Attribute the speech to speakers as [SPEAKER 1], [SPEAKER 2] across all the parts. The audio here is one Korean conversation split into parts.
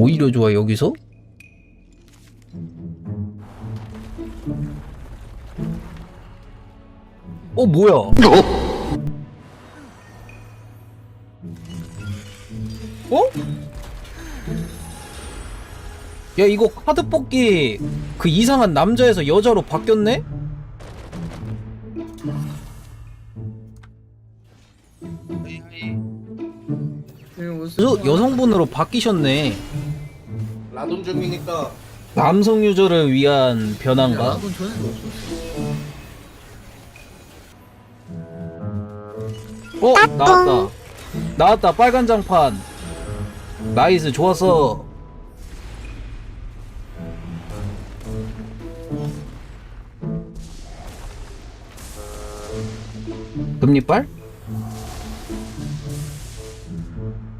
[SPEAKER 1] 오히려 좋아 여기서? 어 뭐야? 어? 야 이거 카드 뽑기 그 이상한 남자에서 여자로 바뀌었네? 여, 여성분으로 바뀌셨네
[SPEAKER 2] 라돈 중이니까.
[SPEAKER 1] 남성 유저를 위한 변화인가?
[SPEAKER 3] 전혀
[SPEAKER 1] 어 나왔다. 나왔다 빨간 장판. 나이스 좋았어 금리빨?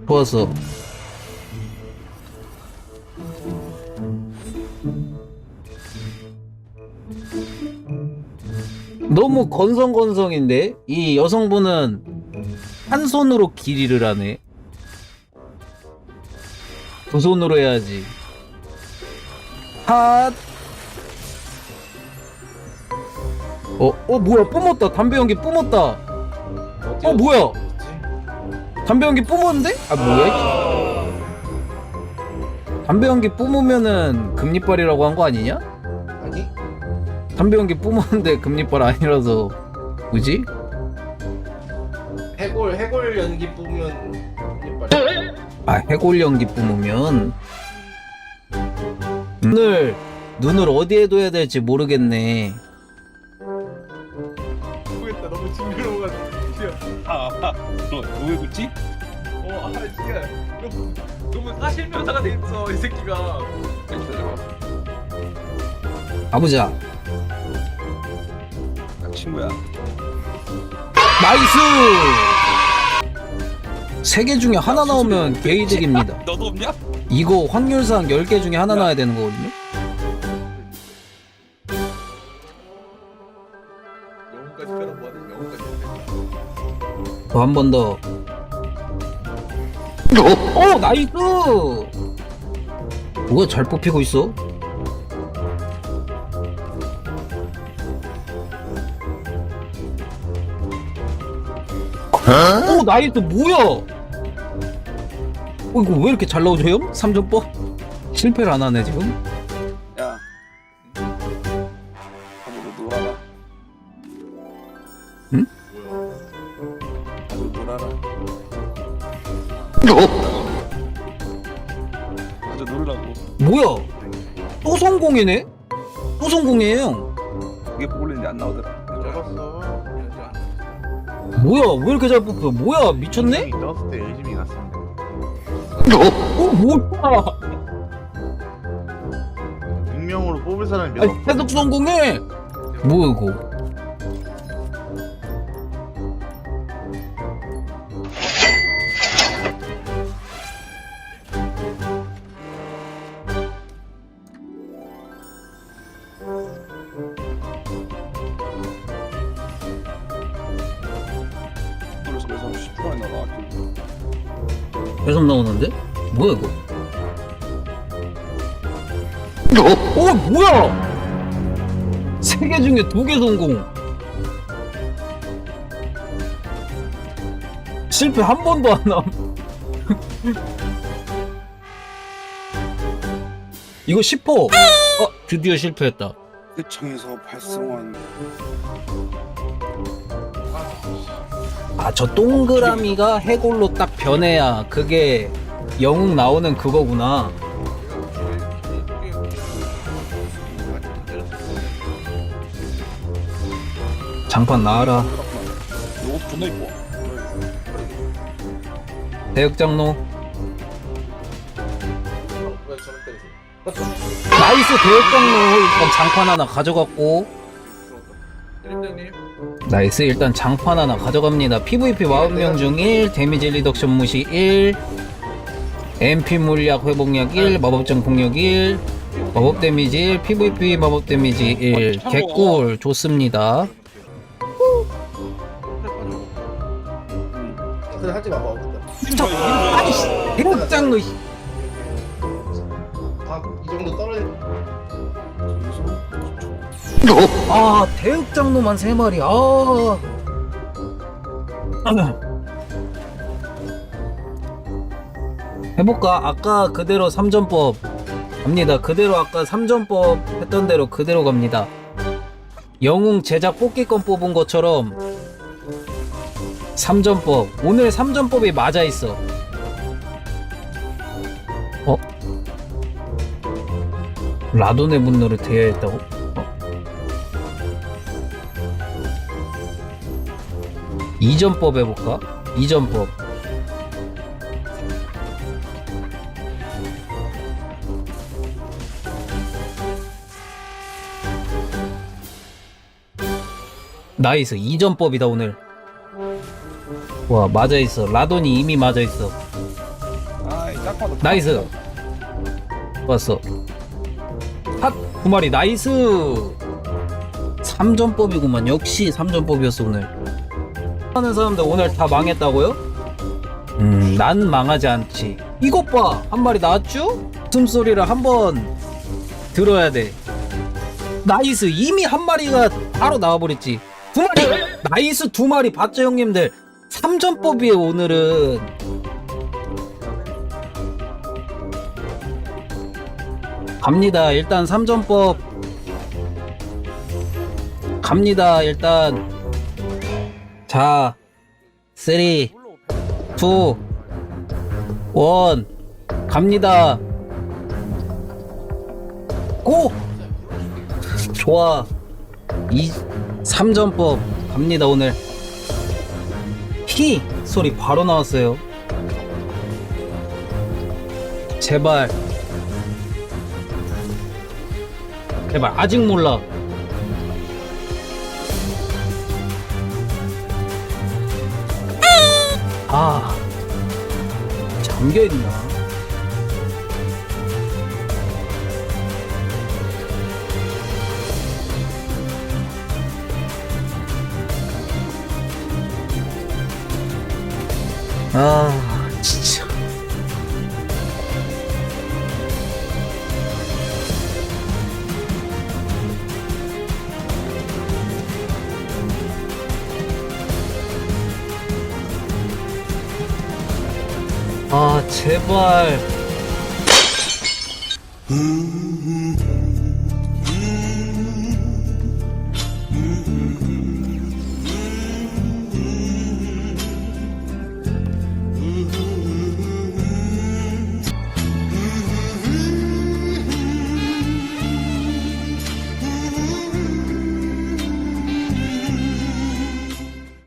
[SPEAKER 1] 좋았어 너무 건성건성인데 이 여성분은 한 손으로 길이를 하네. 두 손으로 해야지. 핫. 어, 어 뭐야? 뿜었다. 담배 연기 뿜었다. 어 뭐야? 담배 연기 뿜었는데? 아 뭐야? 담배 연기 뿜으면은 금리빨이라고 한 거 아니냐? 담배 연기 뿜었는데 금리빨 아니라서 뭐지?
[SPEAKER 2] 해골 해골 연기 뿌면 이빨
[SPEAKER 1] 아 해골 연기 뿜으면 눈을 눈을 어디에 둬야 될지 모르겠네.
[SPEAKER 2] 모르겠다 너무 징그러워가지고
[SPEAKER 4] 아, 너왜 굳지?
[SPEAKER 2] 어 아 진짜 너무 너무 사실명사가 돼 있어 이 새끼가
[SPEAKER 1] 가보자.
[SPEAKER 4] 친구야.
[SPEAKER 1] 나이스. 세 개 중에 하나 나오면 게이득입니다.
[SPEAKER 4] 너도 없냐?
[SPEAKER 1] 이거 확률상 10개 중에 하나 나와야 되는 거거든요.
[SPEAKER 2] 영혼까지 깔아보아는 영혼까지
[SPEAKER 1] 더한번 더. 오 나이스. 뭐가 잘 뽑히고 있어? 오 나이스 뭐야? 어 이거 왜 이렇게 잘 나오죠 형? 3점법? 실패를 안 하네 지금?
[SPEAKER 4] 야. 가보고 놀아라.
[SPEAKER 1] 응?
[SPEAKER 4] 가보고 놀아라. 아주 놀라고.
[SPEAKER 1] 뭐야? 또 성공이네? 또 성공이에요
[SPEAKER 4] 그게 보글랜드 안 나오더라.
[SPEAKER 1] 뭐야? 왜 이렇게 잘 뽑혀? 뭐야? 미쳤네?
[SPEAKER 2] 때 갔습니다
[SPEAKER 1] 어? 뭐야?
[SPEAKER 2] 익명으로 뽑을 사람이 몇
[SPEAKER 1] 아니
[SPEAKER 2] 없어
[SPEAKER 1] 계속 성공해! 뭐야 이거
[SPEAKER 4] 10초만에 나와.
[SPEAKER 1] 계속 나오는데? 뭐야 이거 어 뭐야 세 개 중에 두 개 성공 실패 한 번도 안 남. 이거 10호. 어, 드디어 실패했다.
[SPEAKER 4] 대청에서 발생한
[SPEAKER 1] 아, 저 동그라미가 해골로 딱 변해야 그게 영웅 나오는 그거구나. 장판 나와라.
[SPEAKER 4] 요거 존나 이뻐.
[SPEAKER 1] 대역장로. 나이스 대역장로 일단 장판 하나 가져갔고. 나이스. 일단 장판 하나 가져갑니다. PVP 40명 중 1, 데미지 리덕션 무시 1 MP 물약 회복약 1, 마법정 공격 1 마법 데미지 1, PVP 마법 데미지 1 개꿀. 좋습니다.
[SPEAKER 2] 하지 마봐 어쨌든
[SPEAKER 1] 아이씨 대역장로
[SPEAKER 3] 정도 떨어지.
[SPEAKER 1] 아 대흑장로만 세 마리. 아. 해볼까? 아까 그대로 3전법 갑니다. 그대로 아까 3전법 했던 대로 그대로 갑니다. 영웅 제작 뽑기권 뽑은 것처럼 3전법. 오늘 3전법이 맞아 있어. 어? 라돈의 분노를 대야 했다고? 이전법 해볼까? 이전법. 나이스. 이전법이다 오늘. 와 맞아있어. 라돈이 이미 맞아있어.
[SPEAKER 4] 아이 딱 봐도
[SPEAKER 1] 나이스. 왔어. 핫두 마리. 나이스! 3전법이구만. 역시 3전법이었어 오늘 하는 사람들 오늘 다 망했다고요? 음, 난 망하지 않지. 이것 봐! 한 마리 나왔죠? 숨소리를 한번 들어야 돼. 나이스! 이미 한 마리가 바로 나와버렸지. 두 마리! 나이스 두 마리 봤죠, 형님들? 3전법이에요, 오늘은. 갑니다. 일단 3전법. 갑니다, 일단. 자, 3, 2, 1, 갑니다. 고! 좋아. 이 3전법 갑니다, 오늘. 히! 소리 바로 나왔어요. 제발. 제발, 아직 몰라. 아 잠겨 있나? 아 진짜 아 제발